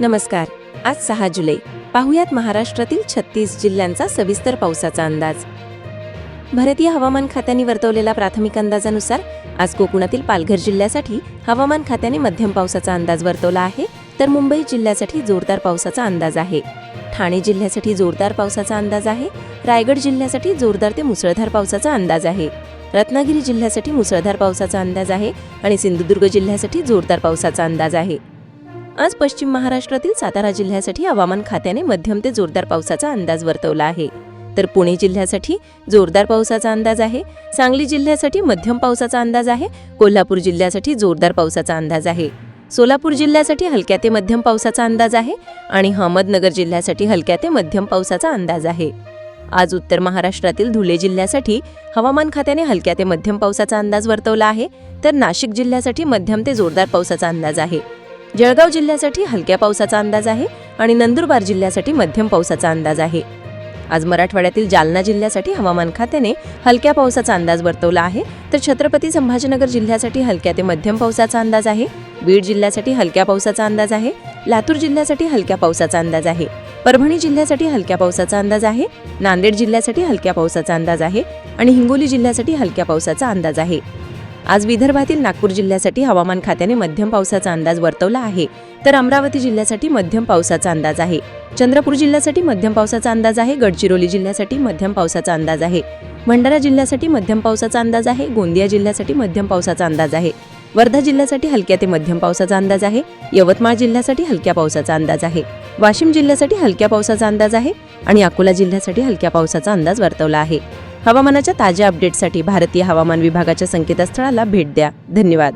नमस्कार. आज सहा जुलै. पाहुयात महाराष्ट्रातील छत्तीस जिल्ह्यांचा सविस्तर पावसाचा अंदाज. भारतीय हवामान खात्याने वर्तवलेल्या प्राथमिक अंदाजानुसार आज कोकणातील पालघर जिल्ह्यासाठी हवामान खात्याने मध्यम पावसाचा अंदाज वर्तवला आहे तर मुंबई जिल्ह्यासाठी जोरदार पावसाचा अंदाज आहे. ठाणे जिल्ह्यासाठी जोरदार पावसाचा अंदाज आहे रायगड जिल्ह्यासाठी जोरदार ते मुसळधार पावसाचा अंदाज आहे. रत्नागिरी जिल्ह्यासाठी मुसळधार पावसाचा अंदाज आहे आणि सिंधुदुर्ग जिल्ह्यासाठी जोरदार पावसाचा अंदाज आहे. आज पश्चिम महाराष्ट्रातील सातारा जिल्ह्यासाठी हवामान खात्याने मध्यम ते जोरदार पावसाचा अंदाज वर्तवला आहे. तर पुणे जिल्ह्यासाठी जोरदार पावसाचा अंदाज आहे. सांगली जिल्ह्यासाठी मध्यम पावसाचा अंदाज आहे. कोल्हापूर जिल्ह्यासाठी जोरदार पावसाचा अंदाज आहे. सोलापूर जिल्ह्यासाठी हलक्या ते मध्यम पावसाचा अंदाज आहे आणि अहमदनगर जिल्ह्यासाठी हलक्या ते मध्यम पावसाचा अंदाज आहे. आज उत्तर महाराष्ट्रातील धुळे जिल्ह्यासाठी हवामान खात्याने हलक्या ते मध्यम पावसाचा अंदाज वर्तवला आहे. तर नाशिक जिल्ह्यासाठी मध्यम ते जोरदार पावसाचा अंदाज आहे. जळगाव जिल्ह्यासाठी हलक्या पावसाचा अंदाज आहे आणि नंदुरबार जिल्ह्यासाठी मध्यम पावसाचा अंदाज आहे. आज मराठवाड्यातील जालना जिल्ह्यासाठी हवामान खात्याने हलक्या पावसाचा अंदाज वर्तवला आहे. तर छत्रपती संभाजीनगर जिल्ह्यासाठी हलक्या ते मध्यम पावसाचा अंदाज आहे. बीड जिल्ह्यासाठी हलक्या पावसाचा अंदाज आहे. लातूर जिल्ह्यासाठी हलक्या पावसाचा अंदाज आहे. परभणी जिल्ह्यासाठी हलक्या पावसाचा अंदाज आहे. नांदेड जिल्ह्यासाठी हलक्या पावसाचा अंदाज आहे. आणि हिंगोली जिल्ह्यासाठी हलक्या पावसाचा अंदाज आहे. आज विदर्भातील नागपूर जिल्ह्यासाठी हवामान खात्याने मध्यम पावसाचा अंदाज वर्तवला आहे तर अमरावती जिल्ह्यासाठी मध्यम पावसाचा अंदाज आहे चंद्रपूर जिल्ह्यासाठी मध्यम पावसाचा अंदाज आहे गडचिरोली जिल्ह्यासाठी मध्यम पावसाचा अंदाज आहे भंडारा जिल्ह्यासाठी मध्यम पावसाचा अंदाज आहे गोंदिया जिल्ह्यासाठी मध्यम पावसाचा अंदाज आहे वर्धा जिल्ह्यासाठी हलक्या ते मध्यम पावसाचा अंदाज आहे यवतमाळ जिल्ह्यासाठी हलक्या पावसाचा अंदाज आहे वाशिम जिल्ह्यासाठी हलक्या पावसाचा अंदाज आहे आणि अकोला जिल्ह्यासाठी हलक्या पावसाचा अंदाज वर्तवला आहे हवामानाच्या ताज्या अपडेटसाठी भारतीय हवामान विभागाच्या संकेतस्थळाला भेट द्या. धन्यवाद.